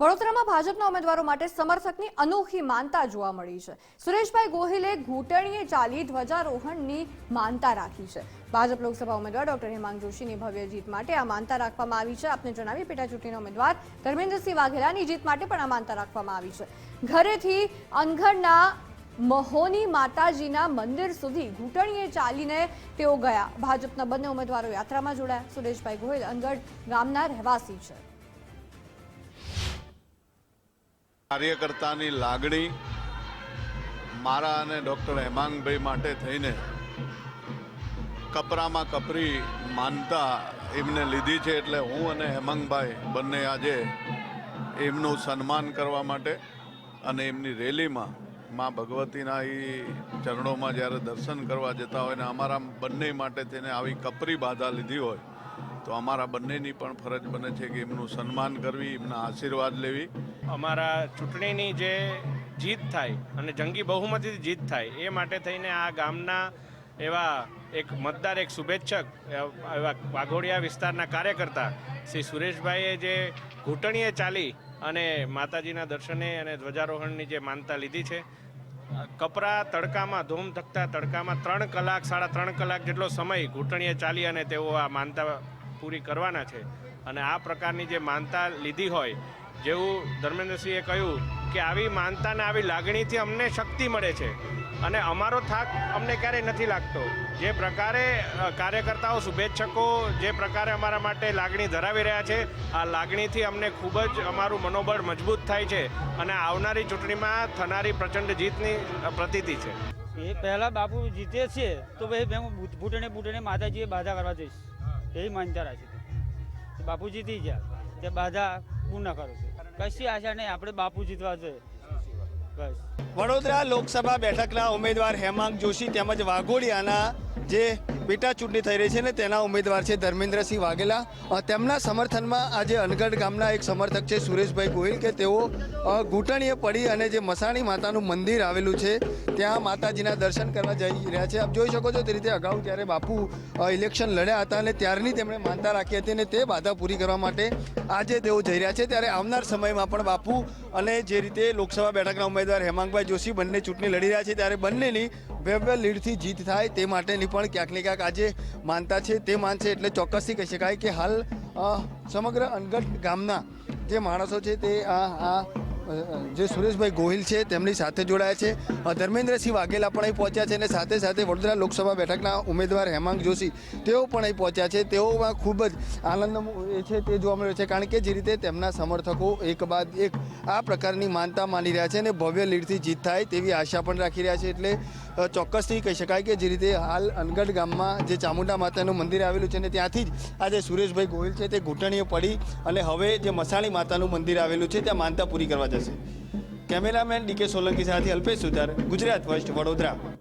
વડોદરામાં ભાજપના ઉમેદવારો માટે સમર્થકની અનોખી માનતા જોવા મળી છે. સુરેશભાઈ ગોહિલે ઘૂંટણીએ ચાલી ધ્વજારોહણની માનતા રાખી છે. ભાજપ લોકસભા ઉમેદવાર ડોક્ટર હેમાંગ જોશીની ભવ્ય જીત માટે આ માનતા રાખવામાં આવી છે. આપને જણાવી પેટા ચૂંટણીના ઉમેદવાર ધર્મેન્દ્રસિંહ વાઘેલાની જીત માટે પણ આ માનતા રાખવામાં આવી છે. ઘરેથી અનઘડના મહોની માતાજીના મંદિર સુધી ઘૂંટણીએ ચાલીને તેઓ ગયા. ભાજપના બંને ઉમેદવારો યાત્રામાં જોડાયા. સુરેશભાઈ ગોહિલ અનગઢ ગામના રહેવાસી છે. કાર્યકર્તાની લાગણી મારા અને ડૉક્ટર હેમાંગભાઈ માટે થઈને કપરામાં કપરી માનતા એમને લીધી છે એટલે હું અને હેમાંગભાઈ બંને આજે એમનું સન્માન કરવા માટે અને એમની રેલીમાં મા ભગવતીના એ ચરણોમાં જ્યારે દર્શન કરવા જતા હોય ને અમારા બંને માટે તેને આવી કપરી બાધા લીધી હોય તો અમારા બંનેની પણ ફરજ બને છે કે એમનું સન્માન કરવી, એમના આશીર્વાદ લેવી. અમારા ચૂંટણીની જે જીત થાય અને જંગી બહુમતીથી જીત થાય, એ માટે થઈને આ ગામના એવા એક મતદાર, એક શુભેચ્છક, એવા વાઘોડિયા વિસ્તારના કાર્યકર્તા શ્રી સુરેશભાઈએ જે ઘૂંટણીએ ચાલી અને માતાજીના દર્શને અને ધ્વજારોહણની જે માનતા લીધી છે, કપરા તડકામાં, ધૂમ ધકતા તડકામાં ત્રણ કલાક, સાડા ત્રણ કલાક જેટલો સમય ઘૂંટણીએ ચાલી અને તેઓ આ માનતા પૂરી કરવાના છે. અને આ પ્રકારની જે માનતા લીધી હોય, જેવું ધર્મેન્દ્રસિંહે કહ્યું કે આવી માનતાને આવી લાગણીથી અમને શક્તિ મળે છે. અને અમારો થાક અમને ક્યારેય નથી લાગતો. જે પ્રકારે કાર્યકર્તાઓ, શુભેચ્છકો જે પ્રકારે અમારા માટે લાગણી ધરાવી રહ્યા છે, આ લાગણીથી અમને ખૂબ જ અમારું મનોબળ મજબૂત થાય છે અને આવનારી ચૂંટણીમાં થનારી પ્રચંડ જીતની પ્રતીતિ છે. એ પહેલાં બાપુ જીતે છે, તો ભાઈ હું ભૂટણે ભૂટણે માતાજીએ બાધા કરવા જઈશ. એવી માન્યતા રાખી હતી બાપુ જીતી ગયા. તે બાધા પૂર્ણ કરું છું. કશી આશા નહીં, આપણે બાપુ જીતવા જોઈએ. બસ. વડોદરા લોકસભા બેઠકના ઉમેદવાર હેમાંગ જોશી તેમજ વાઘોડિયાના જે પેટા ચૂંટણી થઈ રહી છે ને તેના ઉમેદવાર છે ધર્મેન્દ્રસિંહ વાઘેલા. તેમના સમર્થનમાં આજે અનગઢ ગામના એક સમર્થક છે સુરેશભાઈ ગોહિલ કે તેઓ ઘૂંટણીએ પડી અને જે મસાણી માતાનું મંદિર આવેલું છે, ત્યાં માતાજીના દર્શન કરવા જઈ રહ્યા છે. આપ જોઈ શકો છો તે રીતે અગાઉ જ્યારે બાપુ ઇલેક્શન લડ્યા હતા અને ત્યારની તેમણે માનતા રાખી હતી અને તે બાધા પૂરી કરવા માટે આજે તેઓ જઈ રહ્યા છે. ત્યારે આવનાર સમયમાં પણ બાપુ અને જે રીતે લોકસભા બેઠકના ઉમેદવાર હેમાંગભાઈ જોશી બંને ચૂંટણી લડી રહ્યા છે. ત્યારે બંનેની ભવ્ય લીડથી જીત થાય તે માટેની પણ ક્યાંક ને ક્યાંક આજે માનતા છે, તે માનશે એટલે ચોક્કસથી કહી શકાય કે હાલ સમગ્ર અનગઢ ગામના જે માણસો છે તે આ આ જે સુરેશભાઈ ગોહિલ છે તેમની સાથે જોડાયા છે. ધર્મેન્દ્રસિંહ વાઘેલા પણ અહીં પહોંચ્યા છે અને સાથે સાથે વડોદરા લોકસભા બેઠકના ઉમેદવાર હેમાંગ જોશી તેઓ પણ અહીં પહોંચ્યા છે. તેઓમાં ખૂબ જ આનંદ એ છે તે જોવા મળ્યો છે કારણ કે જે રીતે તેમના સમર્થકો એક બાદ એક આ પ્રકારની માનતા માની રહ્યા છે અને ભવ્ય લીડથી જીત થાય તેવી આશા પણ રાખી રહ્યા છે એટલે ચોક્કસથી કહી શકાય કે જે રીતે હાલ અનગઢ ગામમાં જે ચામુંડા માતાનું મંદિર આવેલું છે ને ત્યાંથી જ આજે સુરેશભાઈ ગોહિલ છે તે ઘૂંટણીએ પડી અને હવે જે મસાણી માતાનું મંદિર આવેલું છે ત્યાં માનતા પૂરી કરવા જશે. કેમેરામેન ડીકે સોલંકી સાથે અલ્પેશ સુધાર, ગુજરાત ફર્સ્ટ વડોદરા.